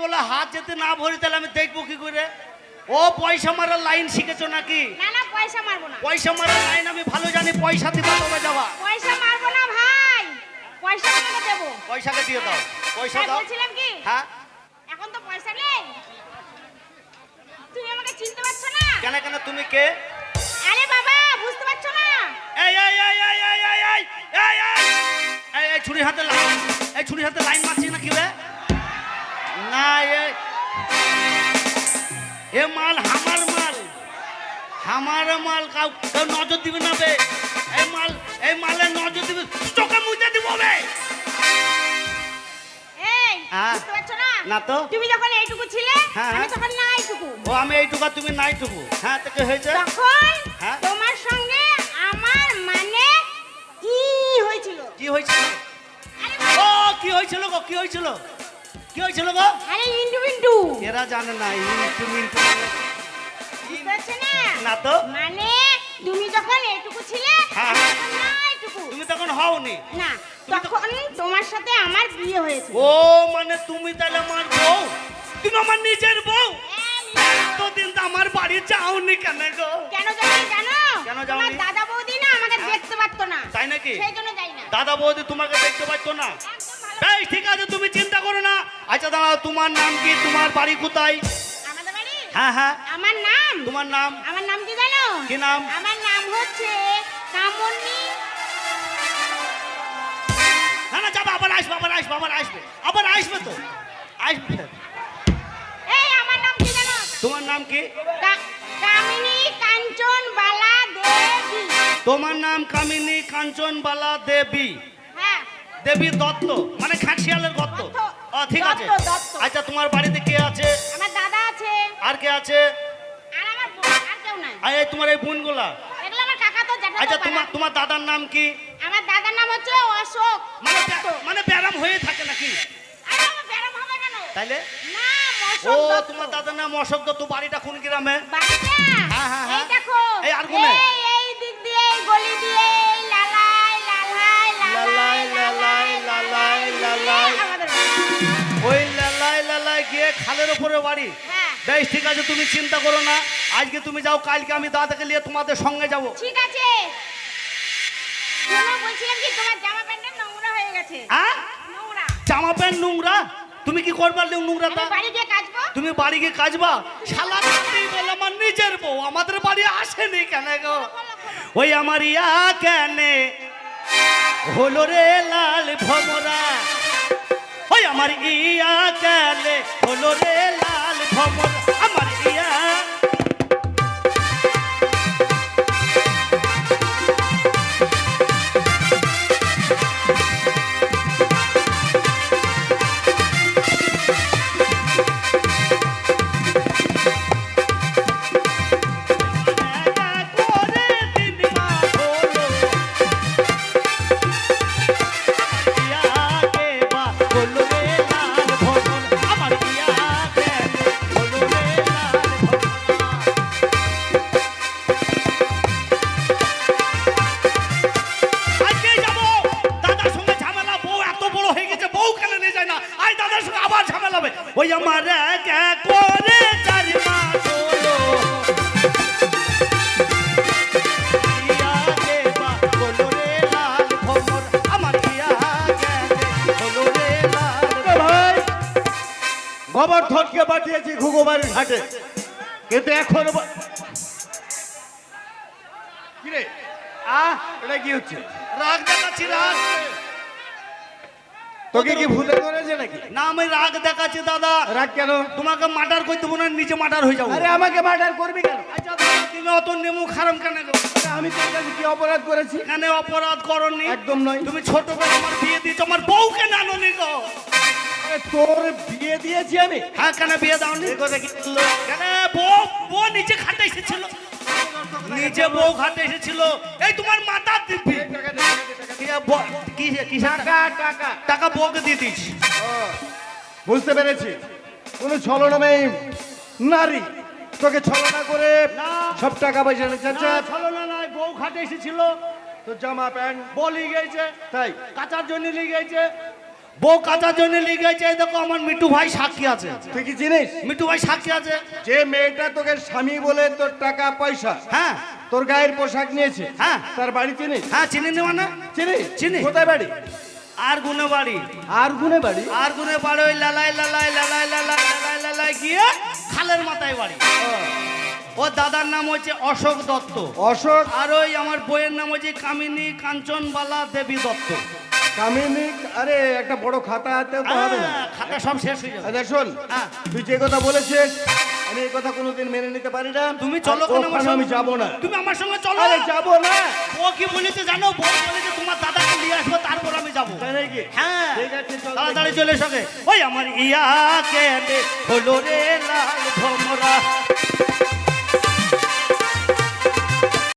বলে হাত যেতে না ভরি তাহলে আমি দেখব কি করে ও পয়সা মারার লাইন শিখেছো নাকি না না পয়সা মারবো না পয়সা মারার লাইন আমি ভালো জানি পয়সা দিবা তবে যাবা পয়সা মারবো না ভাই পয়সা তোমাকে দেবো পয়সাকে দিয়ে দাও পয়সা হ্যাঁ, দাও বলছিলাম কি হ্যাঁ এখন তো পয়সা নেই তুমি আমাকে চিনতে পারছ না কেন কেন তুমি কে আরে বাবা বুঝতে পারছ না এই এই এই এই এই এই এই এই এই এই ছুরি হাতে লাইন এই ছুরি হাতে লাইন মারছি না কি রে না এ এ মাল হামার মাল। হামার মাল কাউ নজর দিবে না বে। এই মাল এই মালে নজর দিবে। চোখে মুজে দিব বে। হ্যাঁ। না? না তো। তুমি যখন এইটুকু ছিলে হ্যাঁ, আমি হ্যাঁ। তখন না এইটুকু ও আমি এইটুকু তুমি নাইটুকু। হ্যাঁ তো কি হয়েছে? তখন হ্যাঁ। তোমার সঙ্গে আমার মানে কি হয়েছিল? কি হয়েছিল? ও কি হয়েছিল গো? কি হয়েছিল? কি হয়েছিল গো? আরে ইন্টু বিন্টু এরা জানে না ইন্টু মিন্টু। না? তো? মানে তুমি যখন এইটুকু ছিলে হ্যাঁ, হ্যাঁ। তুমি তখন হওনি। না তখন তোমার সাথে আমার বিয়ে হয়েছে। ও মানে তুমি তাহলে আমার বউ? তুমি আমার নিজের বউ? হ্যাঁ, এতদিন তো আমার বাড়ি যাওনি কেন গো? কেন জানি জানো? কেন যাওনি? দাদা বৌদি না আমাকে দেখতে পারতো না। তাই নাকি? সেই জন্য যাই না। দাদা বৌদি তোমাকে দেখতে পাচ্ছ না? বেশ ঠিক আছে তুমি চিন্তা করো না। আচ্ছা দাদা তোমার নাম কি? তোমার বাড়ি কোথায়? আমাদের বাড়ি? হ্যাঁ হ্যাঁ। আমার নাম? তোমার নাম? আমার নাম কি জানো? কি নাম? আমার নাম হচ্ছে কামনি না না যাবে আবার আসবে আবার আসবে আবার আসবে। আবার আসবে তো। আসবে। এই আমার নাম কি জানো? তোমার নাম কি? কামিনী কাঞ্চন বালা দেবী। তোমার নাম কামিনী কাঞ্চনবালা দেবী। হ্যাঁ দেবী দত্ত মানে খাটশিয়ালের দত্ত। ও ঠিক আছে। আচ্ছা তোমার বাড়িতে কে আছে? আমার দাদা আছে। আর কে আছে? আর আমার বোন আর কেউ নাই। আর তোমার এই বোনগুলা। এগুলো আমার কাকা তো জ্যাঠা আচ্ছা তোমার তোমার দাদার নাম কি? আমার দাদার নাম হচ্ছে অশোক মানে মানে ব্যারাম হয়ে থাকে নাকি? আরে আমার ব্যারাম হবে কেন? তাইলে? না ও। তোমার দাদার নাম অশোক দত্ত বাড়িটা কোন গ্রামে? বাড়িটা? হ্যাঁ, হ্যাঁ, হ্যাঁ। এই দেখো এই আর কোনে? খালের ওপরে বাড়ি। হ্যাঁ। বেশ ঠিক আছে তুমি চিন্তা করো না। আজকে তুমি যাও কালকে আমি দাদাকে নিয়ে তোমাদের সঙ্গে যাব। ঠিক আছে। বলছিলাম কি তোমার জামা প্যান্টটা নোংরা হয়ে গেছে? হ্যাঁ? নোংরা। জামা প্যান্ট নোংরা? তুমি কি করবার বাড়ি গিয়ে কাচবো? তুমি বাড়ি গিয়ে কাজবা শালা কাটেই বলে আমার নিজের বউ আমাদের বাড়ি আসেনি কেন গো? ওই আমার ইয়া কেনে? হলো রে লাল ভমরা। আমার ইয়া কেনে হলো রে লাল ভমরা আমার ইয়া গোবর্ধনকে পাঠিয়েছি ঘুঘুবাড়ির ঘাটে। কিন্তু এখন কিরে? আহ এটা কি হচ্ছে? রাগ দেখাচ্ছি রাগ। তোকে কি ভূতে করেছে নাকি? না আমি রাগ দেখাচ্ছি দাদা। রাগ কেন? তোমাকে মার্ডার করতে দেবো না নিজে মার্ডার হয়ে যাব। আরে আমাকে মার্ডার করবি কেন? আচ্ছা তুমি অত নেমু খারাম কেন আমি তোর কাছে কি অপরাধ করেছি? এখানে অপরাধ করনি। একদম নয়। তুমি ছোটবেলা আমার বিয়ে দিয়েছ আমার বউকে নানোনি গো। আরে তোর বিয়ে দিয়েছি আমি। হ্যাঁ কেন বিয়ে দাওনি? কেন বউ বউ নিচে খাটে এসেছিল। নিচে বউ খাটে এসেছিল। এই তোমার মাথা দিবি টাকা? বউকে দিয়ে দিস বুঝতে পেরেছি। কোন ছলনাময়ী নারী তোকে ছলনা করে। সব টাকা পয়সা নিচ্ছে না, ছলো না নাই। বউ খাটে এসেছিল। তো জামা প্যান্ট বলি গেছে। তাই। কাচার জন্য নিয়ে গেছে। বউ কাটার জন্য লিগেছে এই দেখো আমার মিটু ভাই সাক্ষী আছে। তুই কি চিনিস? মিটু ভাই সাক্ষী আছে। যে মেয়েটা তোকে স্বামী বলে তোর টাকা পয়সা হ্যাঁ। তোর গায়ের পোশাক নিয়েছে হ্যাঁ। তার বাড়ি চিনিস? হ্যাঁ চিনি নেওয়া না চিনিস? চিনি। কোথায় বাড়ি? আর গুনে বাড়ি। আর গুনে বাড়ি? আর গুনে বাড়ি ওই লালাই লালাই লালাই লালাই লালাই লালাই গিয়ে খালের মাথায় বাড়ি। ও। দাদার নাম হচ্ছে অশোক দত্ত। অশোক? আর ওই আমার বইয়ের নাম হচ্ছে কামিনী কাঞ্চনবালা দেবী দত্ত। কামিনী আরে একটা বড় খাতা হাতে তো হবে না। খাতা সব শেষ হয়ে যাবে। আচ্ছা শোন। তুই যে কথা বলেছিস আমি এই কথা কোনোদিন মেনে নিতে পারি না। তুমি চলো ওখানে আমি যাব না। তুমি আমার সঙ্গে চলো। আরে যাব না। ও কি বলেছে জানো? বউ বলেছে তোমার দাদাকে নিয়ে আসব তারপর আমি যাব। হ্যাঁ। তাড়াতাড়ি চলে এসোকে ওই আমার ইয়া কেনে হলো রে লাল ভমরা।